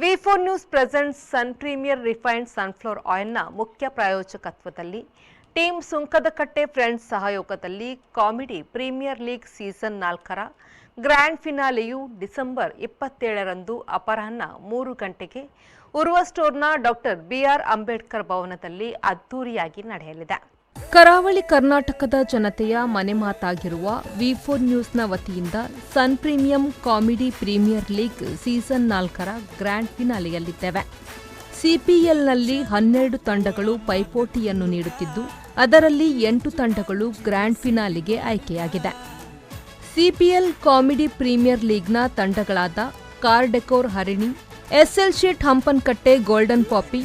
V four news present Sun premier refined sunflower ಆಯಿಲ್ನ ಮುಖ್ಯ ಪ್ರಾಯೋಜಕತ್ವದಲ್ಲಿ. Team Sunkadakatte friends ಸಹಯೋಗದಲ್ಲಿ comedy premier league season ನಾಲ್ಕರ. Grand ಫಿನಾಲೆಯು ಡಿಸೆಂಬರ್ ಇಪ್ಪತ್ತೇಳರಂದು ಅಪರಾಹ್ನ ಮೂರು ಗಂಟೆಗೆ. ಉರ್ವ ಸ್ಟೋರ್ನ ಡಾಕ್ಟರ್ ಬಿಆರ್ ಅಂಬೇಡ್ಕರ್ ಭವನದಲ್ಲಿ ಅದ್ದೂರಿಯಾಗಿ ನಡೆಯಲಿದೆ. ಕರಾವಳಿ ಕರ್ನಾಟಕದ ಜನತೆಯ ಮನೆ ಮಾತಾಗಿರುವ ವಿ ಫೋರ್ ನ್ಯೂಸ್ನ ವತಿಯಿಂದ sun premium comedy premier league season ನಾಲ್ಕರ ಗ್ರ್ಯಾಂಡ್ ಫಿನಾಲೆಯಲ್ಲಿದ್ದೇವೆ ಸಿಪಿಎಲ್ನಲ್ಲಿ ಹನ್ನೆರಡು ತಂಡಗಳು ಪೈಪೋಟಿಯನ್ನು ನೀಡುತ್ತಿದ್ದು, ಅದರಲ್ಲಿ ಎಂಟು ತಂಡಗಳು ಗ್ರ್ಯಾಂಡ್ ಫಿನಾಲಿಗೆ ಆಯ್ಕೆಯಾಗಿದೆ. ಸಿಪಿಎಲ್ ಕಾಮಿಡಿ ಪ್ರೀಮಿಯರ್ ಲೀಗ್ನ ತಂಡಗಳಾದ car decor Harini SL sheet Hampankatte golden poppy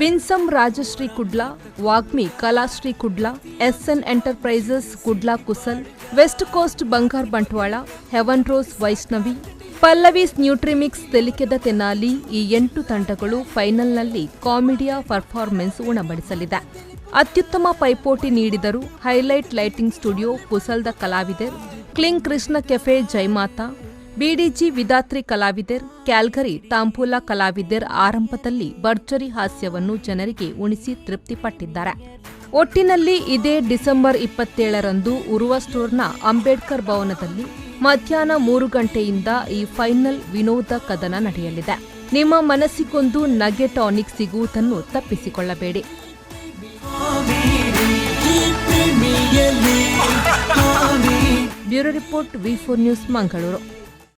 winsome Rajashree Kudla, Vagmi Kalashree Kudla, SN enterprises Kudla Kusal, west coast Bangar Bantwal, heaven rose Vaishnavi, Pallavi's nutrimix ತೆಲಿಕೆದ Tenali ಈ ಎಂಟು ತಂಡಗಳು ಫೈನಲ್ನಲ್ಲಿ ಕಾಮಿಡಿಯಾ performance ಉಣಬಡಿಸಲಿದೆ. ಅತ್ಯುತ್ತಮ ಪೈಪೋಟಿ ನೀಡಿದರು highlight lighting studio ಕುಸಲ್ದ ಕಲಾವಿದರು ಕ್ಲಿಂಗ್ ಕೃಷ್ಣ ಕೆಫೆ ಜೈಮಾತಾ ಬಿಡಿಜಿ ವಿದಾತ್ರಿ ಕಲಾವಿದರ್, ಕ್ಯಾಲ್ಗರಿ ತಾಂಪೂಲ ಕಲಾವಿದರ್ ಆರಂಭದಲ್ಲಿ ಭರ್ಜರಿ ಹಾಸ್ಯವನ್ನು ಜನರಿಗೆ ಉಣಿಸಿ ತೃಪ್ತಿಪಟ್ಟಿದ್ದಾರೆ. ಒಟ್ಟಿನಲ್ಲಿ ಇದೇ ಡಿಸೆಂಬರ್ ಇಪ್ಪತ್ತೇಳರಂದು ಉರುವ ಸ್ಟೋರ್ನ ಅಂಬೇಡ್ಕರ್ ಭವನದಲ್ಲಿ ಮಧ್ಯಾಹ್ನ ಮೂರು ಗಂಟೆಯಿಂದ ಈ ಫೈನಲ್ ವಿನೋದ ಕದನ ನಡೆಯಲಿದೆ. ನಿಮ್ಮ ಮನಸ್ಸಿಗೊಂದು ನಗೆ ಟಾನಿಕ್ ಸಿಗುವುದನ್ನು ತಪ್ಪಿಸಿಕೊಳ್ಳಬೇಡಿ. Bureau report V four news Mangaluru.